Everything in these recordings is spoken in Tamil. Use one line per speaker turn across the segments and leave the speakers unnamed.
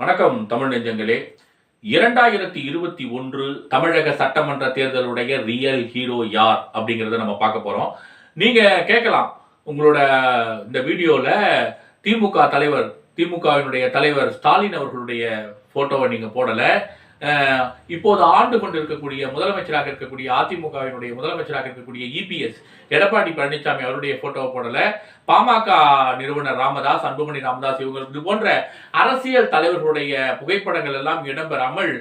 வணக்கம் தமிழ் நெஞ்சங்களே. இரண்டாயிரத்தி இருபத்தி ஒன்று தமிழக சட்டமன்ற தேர்தலுடைய ரியல் ஹீரோ யார் அப்படிங்கிறத நம்ம பார்க்க போறோம். நீங்க கேட்கலாம் உங்களோட இந்த வீடியோல திமுக தலைவர் திமுகவினுடைய தலைவர் ஸ்டாலின் அவர்களுடைய போட்டோவை நீங்க போடல. இப்போது ஆண்டு கொண்டிருக்கக்கூடிய முதலமைச்சராக இருக்கக்கூடிய அதிமுகவினுடைய முதலமைச்சராக இருக்கக்கூடிய இபிஎஸ் எடப்பாடி பழனிசாமி அவருடைய போட்டோவை போடல. பாமக நிறுவனர் ராமதாஸ் அன்புமணி ராமதாஸ் இவங்க இது போன்ற அரசியல் தலைவர்களுடைய புகைப்படங்கள் எல்லாம் இடம்பெறாமல்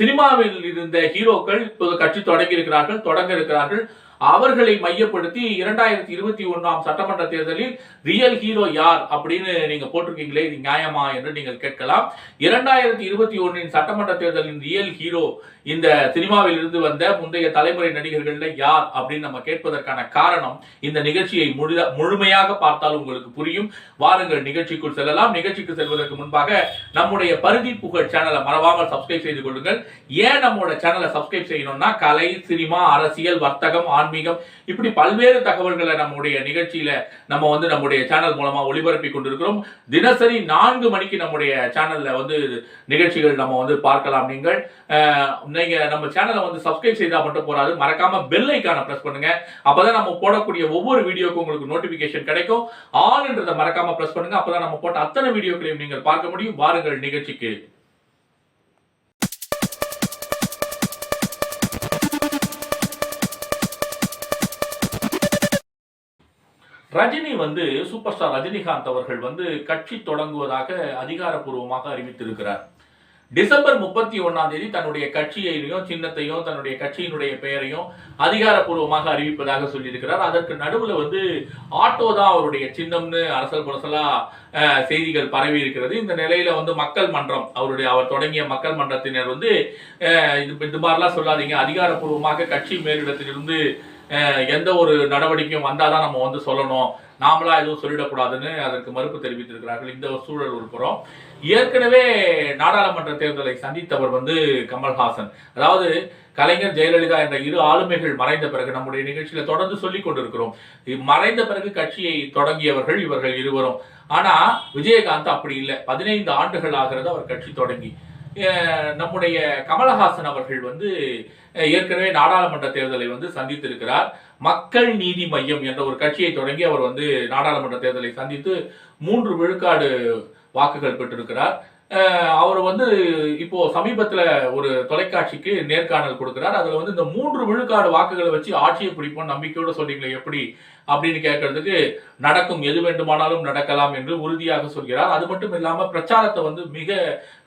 சினிமாவில் இருந்த ஹீரோக்கள் இப்போது கட்சி தொடங்கி இருக்கிறார்கள் தொடங்க இருக்கிறார்கள். அவர்களை மையப்படுத்தி இரண்டாயிரத்தி இருபத்தி ஒன்றாம் சட்டமன்ற தேர்தலில் ரியல் ஹீரோ யார் அப்படின்னு நீங்க போட்டிருக்கீங்களே இது நியாயமா என்று நீங்கள் கேட்கலாம். இரண்டாயிரத்தி இருபத்தி ஒன்றின் சட்டமன்ற தேர்தலின் ரியல் ஹீரோ இந்த சினிமாவில் இருந்து வந்த முந்தைய தலைமுறை நடிகர்கள்ல யார் அப்படின்னு நம்ம கேட்பதற்கான காரணம் இந்த நிகழ்ச்சியை முழு- முழுமையாக பார்த்தால் உங்களுக்கு புரியும். வாருங்கள் நிகழ்ச்சிக்குள் செல்லலாம். நிகழ்ச்சிக்கு செல்வதற்கு முன்பாக நம்முடைய பருதி புகழ் சேனலை மறவாமல் சப்ஸ்கிரைப் செய்து கொள்ளுங்கள். ஏன் நம்மளோட சேனலை சப்ஸ்கிரைப் செய்யணும்னா கலை சினிமா அரசியல் வர்த்தகம் ஆன்மீகம். இப்படி பல்வேறு தகவல்களை நம்முடைய நிகழ்ச்சியில நம்ம வந்து நம்முடைய சேனல் மூலமா ஒளிபரப்பி கொண்டிருக்கிறோம். தினசரி நான்கு மணிக்கு நம்முடைய சேனல்ல வந்து நிகழ்ச்சிகள் நம்ம வந்து பார்க்கலாம் நீங்கள். நீங்க நம்ம சேனலை வந்து சப்ஸ்கிரைப் செய்தா மட்டும் போறாது. மறக்காம பெல் ஐக்கான பிரஸ் பண்ணுங்க. அப்பதான் நம்ம போடக்கூடிய ஒவ்வொரு வீடியோக்கும் உங்களுக்கு நோட்டிபிகேஷன் கிடைக்கும். ஆல்ன்றதை மறக்காம பிரஸ் பண்ணுங்க. அப்பதான் நம்ம போட்ட அத்தனை வீடியோக்களையும் நீங்கள் பார்க்க முடியும். வாருங்கள் நிகழ்ச்சிக்கு. ரஜினி வந்து சூப்பர் ஸ்டார் ரஜினிகாந்த் அவர்கள் வந்து கட்சி தொடங்குவதாக அதிகாரப்பூர்வமாக அறிவித்திருக்கிறார். டிசம்பர் முப்பத்தி ஒன்னாம் தேதி தன்னுடைய கட்சியையும் சின்னத்தையும் தன்னுடைய கட்சியினுடைய பெயரையும் அதிகாரப்பூர்வமாக அறிவிப்பதாக சொல்லியிருக்கிறார். அதற்கு நடுவில் வந்து ஆட்டோ தான் அவருடைய சின்னம்னு அரசல் புரசலா செய்திகள் பரவி இருக்கிறது. இந்த நிலையில வந்து மக்கள் மன்றம் அவருடைய அவர் தொடங்கிய மக்கள் மன்றத்தினர் வந்து இது இது மாதிரிலாம் சொல்லாதீங்க. அதிகாரப்பூர்வமாக கட்சி மேலிடத்திலிருந்து எந்த ஒரு நடவடிக்கையும் வந்தாதான் நம்ம வந்து சொல்லணும். நாமளா எதுவும் சொல்லிடக்கூடாதுன்னு அதற்கு மறுப்பு தெரிவித்திருக்கிறார்கள். இந்த ஒரு சூழல் ஒரு புறம். ஏற்கனவே நாடாளுமன்ற தேர்தலை சந்தித்தவர் வந்து கமல்ஹாசன். அதாவது கலைஞர் ஜெயலலிதா என்ற இரு ஆளுமைகள் மறைந்த பிறகு நம்முடைய நிகழ்ச்சியில தொடர்ந்து சொல்லிக் கொண்டிருக்கிறோம். மறைந்த பிறகு கட்சியை தொடங்கியவர்கள் இவர்கள் இருவரும். ஆனா விஜயகாந்த் அப்படி இல்லை. பதினைந்து ஆண்டுகள் ஆகிறது அவர் கட்சி தொடங்கி. நம்முடைய கமலஹாசன் அவர்கள் வந்து ஏற்கனவே நாடாளுமன்ற தேர்தலை வந்து சந்தித்திருக்கிறார். மக்கள் நீதி மையம் என்ற ஒரு கட்சியை தொடங்கி அவர் வந்து நாடாளுமன்ற தேர்தலை சந்தித்து மூன்று விழுக்காடு வாக்குகள் பெற்றிருக்கிறார். அவர் வந்து இப்போ சமீபத்தில் ஒரு தொலைக்காட்சிக்கு நேர்காணல் கொடுக்கிறார். அதில் வந்து இந்த மூன்று விழுக்காடு வாக்குகளை வச்சு ஆட்சியை பிடிப்போம் நம்பிக்கையோடு சொல்றீங்களே எப்படி அப்படின்னு கேட்கறதுக்கு நடக்கும் எது வேண்டுமானாலும் நடக்கலாம் என்று உறுதியாக சொல்கிறார். அது மட்டும் இல்லாமல் பிரச்சாரத்தை வந்து மிக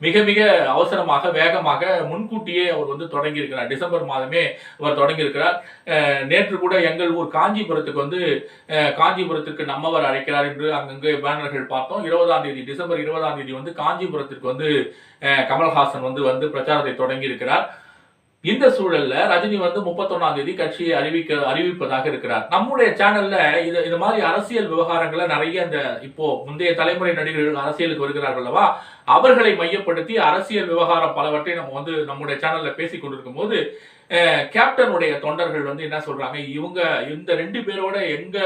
மிக மிக அவசரமாக வேகமாக முன்கூட்டியே அவர் வந்து தொடங்கியிருக்கிறார். டிசம்பர் மாதமே அவர் தொடங்கியிருக்கிறார். நேற்று கூட எங்கள் ஊர் காஞ்சிபுரத்துக்கு வந்து காஞ்சிபுரத்துக்கு நம்மவர் அழைக்கிறார் என்று அங்கங்கே பேனர்கள் பார்த்தோம். இருபதாம் தேதி டிசம்பர் இருபதாம் தேதி வந்து காஞ்சிபுரத்திற்கு வந்து கமல்ஹாசன் வந்து வந்து பிரச்சாரத்தை தொடங்கியிருக்கிறார். இந்த சூழல்ல ரஜினி வந்து முப்பத்தொன்னாம் தேதி கட்சியை அறிவிக்க அறிவிப்பதாக இருக்கிறார். நம்முடைய சேனல்ல இது இது மாதிரி அரசியல் விவகாரங்களை நிறைய இந்த இப்போ முந்தைய தலைமுறை நடிகர்கள் அரசியலுக்கு வருகிறார்கள் அல்லவா? அவர்களை மையப்படுத்தி அரசியல் விவகாரம் பலவற்றை நம்ம வந்து நம்முடைய சேனல்ல பேசிக் கொண்டிருக்கும் போது கேப்டனுடைய தொண்டர்கள் வந்து என்ன சொல்றாங்க? இவங்க இந்த ரெண்டு பேரோட எங்க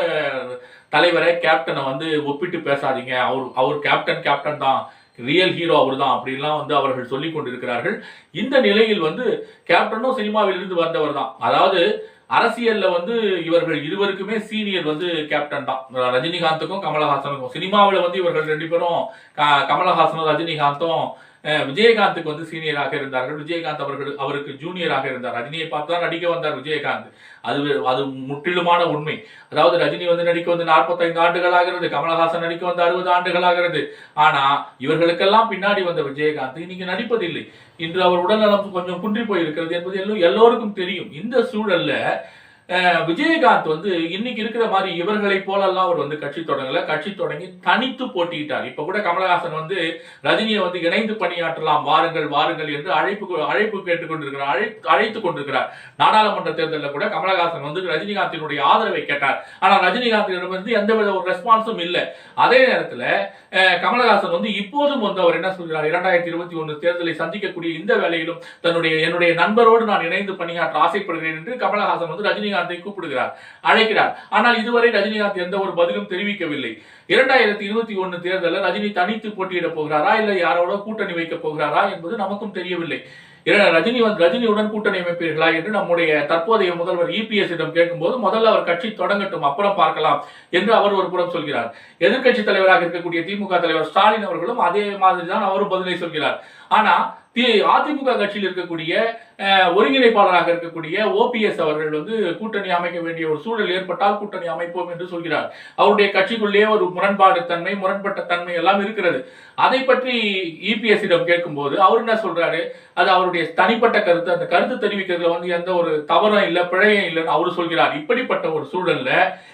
தலைவரை கேப்டனை வந்து ஒப்பிட்டு பேசாதீங்க. அவர் அவர் கேப்டன் கேப்டன் தான். ரியல் ஹீரோ அவர் தான் அப்படின்லாம் வந்து அவர்கள் சொல்லிக் கொண்டிருக்கிறார்கள். இந்த நிலையில் வந்து கேப்டனும் சினிமாவிலிருந்து வந்தவர் தான் அதாவது அரசியல்ல வந்து இவர்கள் இருவருக்குமே சீனியர் வந்து கேப்டன் தான். ரஜினிகாந்துக்கும் கமலஹாசனுக்கும். சினிமாவில் வந்து இவர்கள் ரெண்டு பேரும் க- கமலஹாசனும் ரஜினிகாந்தும் விஜயகாந்துக்கு வந்து சீனியராக இருந்தார்கள். விஜயகாந்த் அவர்கள் அவருக்கு ஜூனியராக இருந்தார். ரஜினியை பார்த்து தான் நடிக்க வந்தார் விஜயகாந்த். அது அது முற்றிலுமான உண்மை. அதாவது ரஜினி வந்து நடிக்க வந்து 45 ஆண்டுகள் ஆகிறது கமலஹாசன் நடிக்க வந்து அறுபது ஆண்டுகள் ஆகிறது. ஆனா இவர்களுக்கெல்லாம் பின்னாடி வந்த விஜயகாந்த் இன்னைக்கு நடிப்பதில்லை. இன்று அவர் உடல்நலம் கொஞ்சம் குன்றி போயிருக்கிறது என்பது எல்லோ- எல்லோருக்கும் தெரியும். இந்த சூழல்ல விஜயகாந்த் வந்து இன்னைக்கு இருக்கிற மாதிரி இவர்களை போலெல்லாம் அவர் வந்து கட்சி தொடங்கல. கட்சி தொடங்கி தனித்து போட்டியிட்டார். இப்ப கூட கமலஹாசன் வந்து ரஜினியை வந்து இணைந்து பணியாற்றலாம் வாருங்கள் வாருங்கள் என்று அழைப்பு அழைப்பு கேட்டுக்கொண்டிருக்கிறார். அழை அழைத்துக் கொண்டிருக்கிறார். நாடாளுமன்ற தேர்தலில் கூட கமலஹாசன் வந்து ரஜினிகாந்தினுடைய ஆதரவை கேட்டார். ஆனால் ரஜினிகாந்திடமிருந்து எந்தவித ஒரு ரெஸ்பான்ஸும் இல்லை. அதே நேரத்தில் கமலஹாசன் வந்து இப்போதும் வந்து அவர் என்ன சொல்கிறார்? இரண்டாயிரத்தி இருபத்தி ஒன்று தேர்தலை சந்திக்கக்கூடிய இந்த வேலையிலும் தன்னுடைய என்னுடைய நண்பரோடு நான் இணைந்து பணியாற்ற ஆசைப்படுகிறேன் என்று கமலஹாசன் வந்து ரஜினிகாந்த் ரஜினிகாந்தை கூப்பிடுகிறார் அழைக்கிறார். ஆனால் இதுவரை ரஜினிகாந்த் எந்த ஒரு பதிலும் தெரிவிக்கவில்லை. இரண்டாயிரத்தி இருபத்தி ஒன்னு தேர்தலில் ரஜினி தனித்து போட்டியிட போகிறாரா இல்லை யாரோட கூட்டணி வைக்க போகிறாரா என்பது நமக்கும் தெரியவில்லை. ரஜினி வந்து ரஜினியுடன் கூட்டணி அமைப்பீர்களா என்று நம்முடைய தற்போதைய முதல்வர் இபிஎஸ் இடம் கேட்கும்போது முதல்ல அவர் கட்சி தொடங்கட்டும் அப்புறம் பார்க்கலாம் என்று அவர் ஒரு புறம் சொல்கிறார். எதிர்கட்சி தலைவராக இருக்கக்கூடிய திமுக தலைவர் ஸ்டாலின் அவர்களும் அதே மாதிரி தான் அவரும் பதிலை சொல்கிறார். ஆனா அதிமுக கட்சியில் இருக்கக்கூடிய ஒருங்கிணைப்பாளராக இருக்கக்கூடிய ஓபிஎஸ் அவர்கள் வந்து கூட்டணி அமைக்க வேண்டிய ஒரு சூழல் ஏற்பட்டால் கூட்டணி அமைப்போம் என்று சொல்கிறார். அவருடைய கட்சிக்குள்ளேயே ஒரு முரண்பாடு தன்மை முரண்பட்ட தன்மை எல்லாம் இருக்கிறது. அதை பற்றி இபிஎஸ்இடம் கேட்கும்போது அவர் என்ன சொல்றாரு? அது அவருடைய தனிப்பட்ட கருத்து. அந்த கருத்து தெரிவிக்கிறதுல வந்து எந்த ஒரு தவறும் இல்லை பிழையும் இல்லைன்னு அவர் சொல்கிறார். இப்படிப்பட்ட ஒரு சூழல்ல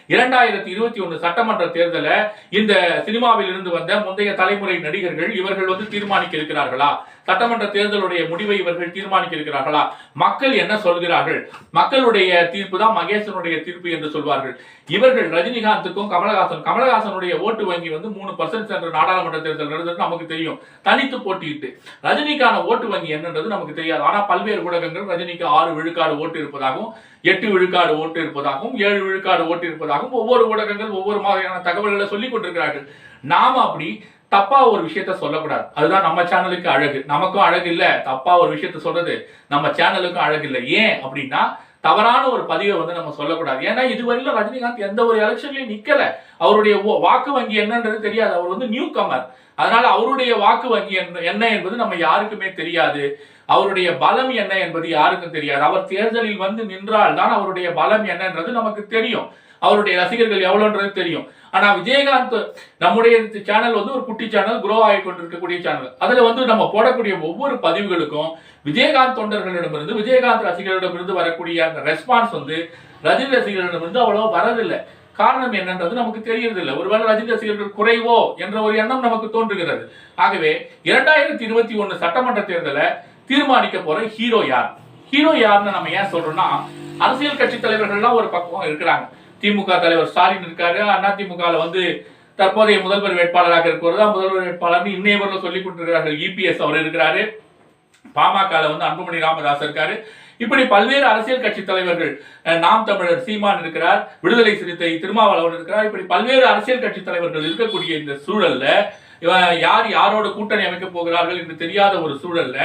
இரண்டாயிரத்தி இருபத்தி ஒன்று சட்டமன்ற தேர்தலை இந்த சினிமாவில் இருந்து வந்த முந்தைய தலைமுறை நடிகர்கள் இவர்கள் வந்து தீர்மானிக்க இருக்கிறார்களா? சட்டமன்ற தேர்தலுடைய முடிவை இவர்கள் தீர்மானிக்க இருக்கிறார்களா மக்கள் என்ன சொல்கிறார்கள்? மக்களுடைய தீர்ப்பு தான் மகேசனுடைய தீர்ப்பு என்று சொல்வார்கள். இவர்கள் ரஜினிகாந்துக்கும் கமலஹாசன் கமலஹாசனுடைய ஓட்டு வங்கி வந்து மூணு பர்சன்ட் என்ற நாடாளுமன்ற தேர்தல் நடந்தது நமக்கு தெரியும். தனித்து போட்டியிட்டு. ரஜினிக்கான ஓட்டு வங்கி என்னன்றது நமக்கு தெரியாது. ஆனால் பல்வேறு ஊடகங்கள் ரஜினிக்கு ஆறு விழுக்காடு ஓட்டு இருப்பதாகவும் எட்டு விழுக்காடு ஓட்டு இருப்பதாகவும் ஏழு விழுக்காடு ஓட்டு இருப்பதாகவும் ஒவ்வொரு ஊடகங்கள் ஒவ்வொரு மாதிரியான தகவல்களை சொல்லிக் கொண்டிருக்கிறார்கள். நாம அப்படி தப்பா ஒரு விஷயத்த சொல்லக்கூடாது. அதுதான் நம்ம சேனலுக்கு அழகு. நமக்கும் அழகு இல்ல தப்பா ஒரு விஷயத்த சொல்றது நம்ம சேனலுக்கும் அழகு இல்லை. ஏன் அப்படின்னா தவறான ஒரு பதிவை வந்து நம்ம சொல்லக்கூடாது. ஏன்னா இதுவரையில ரஜினிகாந்த் எந்த ஒரு எலெக்ஷன்லயும் நிக்கல. அவருடைய ஓ- வாக்கு வங்கி என்னன்றது தெரியாது. அவர் வந்து நியூ கமர் அதனால அவருடைய வாக்கு வங்கி என்ன என்பது நம்ம யாருக்குமே தெரியாது. அவருடைய பலம் என்ன என்பது யாருக்கும் தெரியாது. அவர் தேர்தலில் வந்து நின்றால் தான் அவருடைய பலம் என்னன்றது நமக்கு தெரியும். அவருடைய ரசிகர்கள் எவ்வளோன்றது தெரியும். ஆனால் விஜயகாந்த் நம்முடைய சேனல் வந்து ஒரு குட்டி சேனல் குரோ ஆகி கொண்டிருக்கக்கூடிய சேனல் அதில் வந்து நம்ம போடக்கூடிய ஒவ்வொரு பதிவுகளுக்கும் விஜயகாந்த் தொண்டர்களிடமிருந்து விஜயகாந்த் ரசிகர்களிடமிருந்து வரக்கூடிய அந்த ரெஸ்பான்ஸ் வந்து ரஜினி ரசிகர்களிடமிருந்து அவ்வளோ வரதில்லை. காரணம் என்னன்றது நமக்கு தெரியறதில்லை. ஒருவேளை ரஜினி ரசிகர்கள் குறைவோ என்ற ஒரு எண்ணம் நமக்கு தோன்றுகிறது. ஆகவே இரண்டாயிரத்தி இருபத்தி ஒன்று சட்டமன்ற தேர்தலை தீர்மானிக்க போற ஹீரோ யார்? ஹீரோ யாருன்னு நம்ம ஏன் சொல்றோம்னா அரசியல் கட்சி தலைவர்கள்லாம் ஒரு பக்கம் இருக்கிறாங்க. திமுக தலைவர் ஸ்டாலின் இருக்காரு. அதிமுகல வந்து தற்போதைய முதல்வர் வேட்பாளராக இருக்கிறதா முதல்வர் வேட்பாளர்னு இன்னையவரில் சொல்லிக் கொண்டிருக்கிறார்கள் இபிஎஸ் அவர் இருக்கிறாரு. பாமகல வந்து அன்புமணி ராமதாஸ் இருக்காரு. இப்படி பல்வேறு அரசியல் கட்சி தலைவர்கள் அஹ், நாம் தமிழர் சீமான் இருக்கிறார் விடுதலை சிறுத்தை திருமாவளவன் இருக்கிறார். இப்படி பல்வேறு அரசியல் கட்சி தலைவர்கள் இருக்கக்கூடிய இந்த சூழல்ல இவன் யார் யாரோட கூட்டணி அமைக்க போகிறார்கள் என்று தெரியாத ஒரு சூழல்ல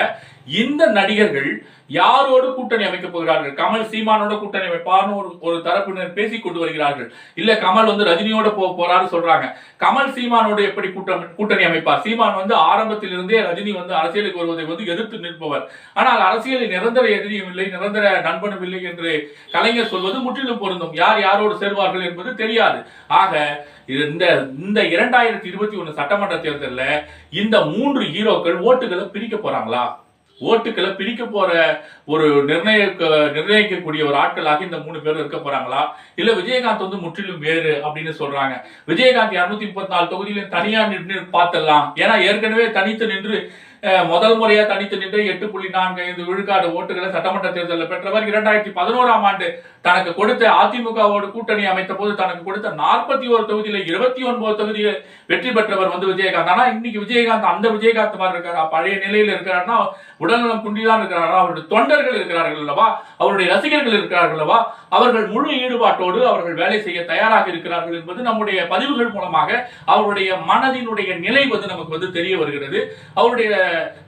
இந்த நடிகர்கள் யாரோடு கூட்டணி அமைக்க போகிறார்கள்? கமல் சீமானோட கூட்டணி அமைப்பார்னு ஒரு ஒரு தரப்பினர் பேசிக் கொண்டு வருகிறார்கள். இல்ல கமல் வந்து ரஜினியோட போக போறாரு சொல்றாங்க. கமல் சீமானோடு எப்படி கூட்டம் கூட்டணி அமைப்பார்? சீமான் வந்து ஆரம்பத்தில் இருந்தே ரஜினி வந்து அரசியலுக்கு வருவதை வந்து எதிர்த்து நிற்பவர். ஆனால் அரசியலில் நிரந்தர எதிரியும் இல்லை நிரந்தர நண்பனும் இல்லை என்று கலைஞர் சொல்வது முற்றிலும் பொருந்தும். யார் யாரோடு சேர்வார்கள் என்பது தெரியாது. ஆக இந்த இந்த இரண்டாயிரத்தி இருபத்தி ஒண்ணு சட்டமன்ற தேர்தலில் இந்த மூன்று ஹீரோக்கள் ஓட்டுகளை பிரிக்க போறாங்களா? ஓட்டுகளை பிரிக்க போற ஒரு நிர்ணய நிர்ணயிக்கக்கூடிய ஒரு ஆட்களாக இந்த மூணு பேரும் இருக்க போறாங்களா? இல்ல விஜயகாந்த் வந்து முற்றிலும் வேறு அப்படின்னு சொல்றாங்க. விஜயகாந்த் இருநூத்தி முப்பத்தி நாலு தொகுதியில தனியா நின்று பார்த்தலாம் ஏன்னா ஏற்கனவே தனித்து நின்று முதல் முறையா தனித்து நின்று எட்டு புள்ளி நான்கு ஐந்து விழுக்காடு ஓட்டுகளை சட்டமன்ற தேர்தலில் பெற்றவர் இரண்டாயிரத்தி பதினோராம் ஆண்டு தனக்கு கொடுத்த அதிமுகவோடு கூட்டணி அமைத்த போது தனக்கு கொடுத்த நாற்பத்தி ஒரு தொகுதியில இருபத்தி ஒன்பது தொகுதியில் வெற்றி பெற்றவர் வந்து விஜயகாந்த். ஆனா இன்னைக்கு விஜயகாந்த் அந்த விஜயகாந்த் மாதிரி இருக்காரா? பழைய நிலையில் இருக்கிறாருன்னா உடல்நலம் குண்டிதான் இருக்கிறாரா? அவருடைய தொண்டர்கள் இருக்கிறார்கள் அல்லவா? அவருடைய ரசிகர்கள் இருக்கிறார்கள் அல்லவா? அவர்கள் முழு ஈடுபாட்டோடு அவர்கள் வேலை செய்ய தயாராக இருக்கிறார்கள் என்பது நம்முடைய பதிவுகள் மூலமாக அவருடைய மனதினுடைய நிலை வந்து நமக்கு வந்து தெரிய வருகிறது. அவருடைய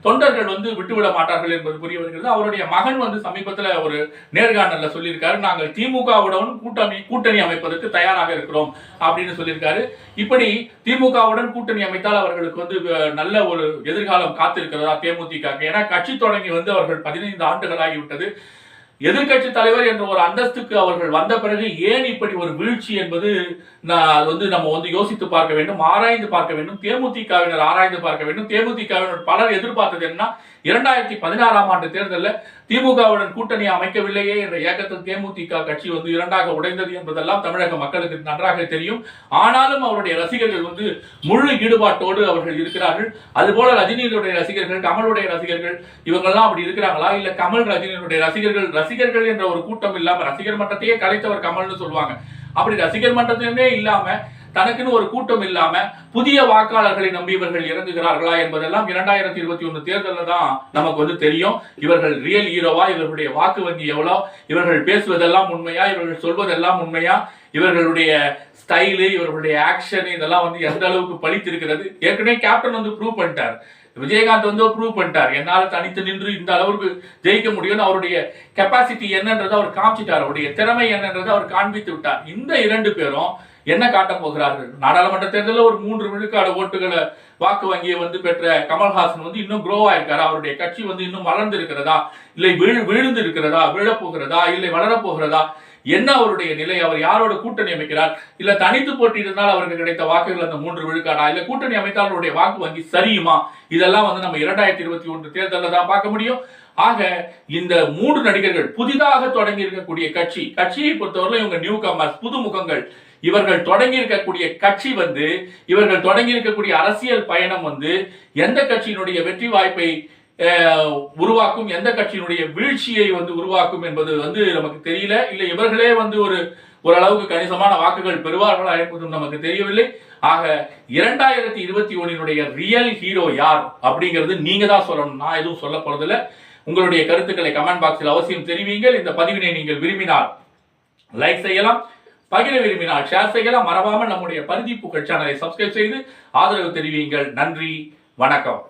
தொண்டர்கள் வந்து விட்டுவிட மாட்டார்கள் என்பது புரிய வருகிறது. அவருடைய மகன் வந்து சமீபத்துல ஒரு நேர்காணல்ல சொல்லியிருக்காரு நாங்கள் திமுகவுடன் கூட்டணி கூட்டணி அமைப்பதற்கு தயாராக இருக்கிறோம் அப்படின்னு சொல்லியிருக்காரு. இப்படி திமுகவுடன் கூட்டணி அமைத்தால் அவர்களுக்கு வந்து நல்ல ஒரு எதிர்காலம் காத்திருக்கிறதா தேமுதிக ஏன்னா கட்சி தொடங்கி வந்து அவர்கள் பதினைந்து ஆண்டுகள் ஆகிவிட்டது. எதிர்கட்சி தலைவர் என்ற ஒரு அந்தஸ்துக்கு அவர்கள் வந்த பிறகு ஏன் இப்படி ஒரு வீழ்ச்சி என்பது நான் அது வந்து நம்ம வந்து யோசித்து பார்க்க வேண்டும் ஆராய்ந்து பார்க்க வேண்டும். தேமுதிகவினர் ஆராய்ந்து பார்க்க வேண்டும். தேமுதிகவினர் பலர் எதிர்பார்த்தது என்ன இரண்டாயிரத்தி பதினாறாம் ஆண்டு தேர்தலில் திமுகவுடன் கூட்டணி அமைக்கவில்லையே என்ற ஏக்கத்தில் தேமுதிக கட்சி வந்து இரண்டாக உடைந்தது என்பதெல்லாம் தமிழக மக்களுக்கு நன்றாக தெரியும். ஆனாலும் அவருடைய ரசிகர்கள் வந்து முழு ஈடுபாட்டோடு அவர்கள் இருக்கிறார்கள். அதுபோல ரஜினியுடைய ரசிகர்கள் கமலுடைய ரசிகர்கள் இவங்கெல்லாம் அப்படி இருக்கிறாங்களா? இல்ல கமல் ரஜினியுடைய ரசிகர்கள் ரசிகர்கள் என்ற ஒரு கூட்டம் இல்லாம ரசிகர் மன்றத்தையே கலைத்தவர் கமல்னு சொல்லுவாங்க. அப்படி ரசிகர் மன்றத்திலே இல்லாம தனக்குன்னு ஒரு கூட்டம் இல்லாம புதிய வாக்காளர்களை நம்பி இவர்கள் இறங்குகிறார்களா என்பதெல்லாம் இரண்டாயிரத்தி இருபத்தி ஒன்று தேர்தலில் தான் நமக்கு வந்து தெரியும். இவர்கள் ரியல் ஹீரோவா இவர்களுடைய வாக்கு வங்கி எவ்வளோ? இவர்கள் பேசுவதெல்லாம் உண்மையா? இவர்கள் சொல்வதெல்லாம் உண்மையா? இவர்களுடைய ஸ்டைலு இவர்களுடைய ஆக்ஷன் இதெல்லாம் வந்து எந்த அளவுக்கு பழித்திருக்கிறது? ஏற்கனவே கேப்டன் வந்து ப்ரூவ் பண்ணிட்டார். விஜயகாந்த் வந்து ப்ரூவ் பண்ணிட்டார். என்னால் தனித்து நின்று இந்த அளவுக்கு ஜெயிக்க முடியும்னு அவருடைய கெப்பாசிட்டி என்னன்றதை அவர் காமிச்சிட்டார். அவருடைய திறமை என்னன்றதை அவர் காண்பித்து விட்டார். இந்த இரண்டு பேரும் என்ன காட்டப் போகிறார்கள்? நாடாளுமன்ற தேர்தலில் ஒரு மூன்று விழுக்காடு ஓட்டுகளை வாக்கு வங்கியை வந்து பெற்ற கமல்ஹாசன் வந்து இன்னும் குரோ ஆயிருக்காரு? அவருடைய கட்சி வந்து இன்னும் வளர்ந்து இருக்கிறதா இல்லை வீழ் விழுந்து இருக்கிறதா விழப்போகிறதா? இல்லை வளரப் போகிறதா என்ன அவருடைய நிலை? அவர் யாரோட கூட்டணி அமைக்கிறார்? இல்ல தனித்து போட்டியிட்டதால் அவருக்கு கிடைத்த வாக்குகள் அந்த மூன்று விழுக்காடா? இல்ல கூட்டணி அமைத்தால் அவருடைய வாக்கு வங்கி சரியுமா? இதெல்லாம் வந்து நம்ம இரண்டாயிரத்தி இருபத்தி ஒன்று தேர்தலில் தான் பார்க்க முடியும். ஆக இந்த மூன்று நடிகர்கள் புதிதாக தொடங்கி இருக்கக்கூடிய கட்சி கட்சியை பொறுத்தவரை இவங்க நியூ கமர்ஸ் புதுமுகங்கள். இவர்கள் தொடங்கி இருக்கக்கூடிய கட்சி வந்து இவர்கள் தொடங்கி இருக்கக்கூடிய அரசியல் பயணம் வந்து எந்த கட்சியினுடைய வெற்றி வாய்ப்பை உருவாக்கும் எந்த கட்சியினுடைய வீழ்ச்சியை வந்து உருவாக்கும் என்பது வந்து நமக்கு தெரியல. இல்லை இவர்களே வந்து ஒரு ஓரளவுக்கு கணிசமான வாக்குகள் பெறுவார்களா என்பதும் நமக்கு தெரியவில்லை. ஆக இரண்டாயிரத்தி இருபத்தி ஒன்னினுடைய ரியல் ஹீரோ யார் அப்படிங்கிறது நீங்க தான் சொல்லணும். நான் எதுவும் சொல்ல போறதில்ல. உங்களுடைய கருத்துக்களை கமெண்ட் பாக்ஸில் அவசியம் தெரிவிங்கள் இந்த பதிவினை நீங்கள் விரும்பினால் லைக் செய்யலாம். பகிர விரும்பினால் ஷேர் செய்யலாம். மறவாமல் நம்முடைய பருதி புகழ் சேனலை சப்ஸ்கிரைப் செய்து ஆதரவு தெரிவியுங்கள். நன்றி. வணக்கம்.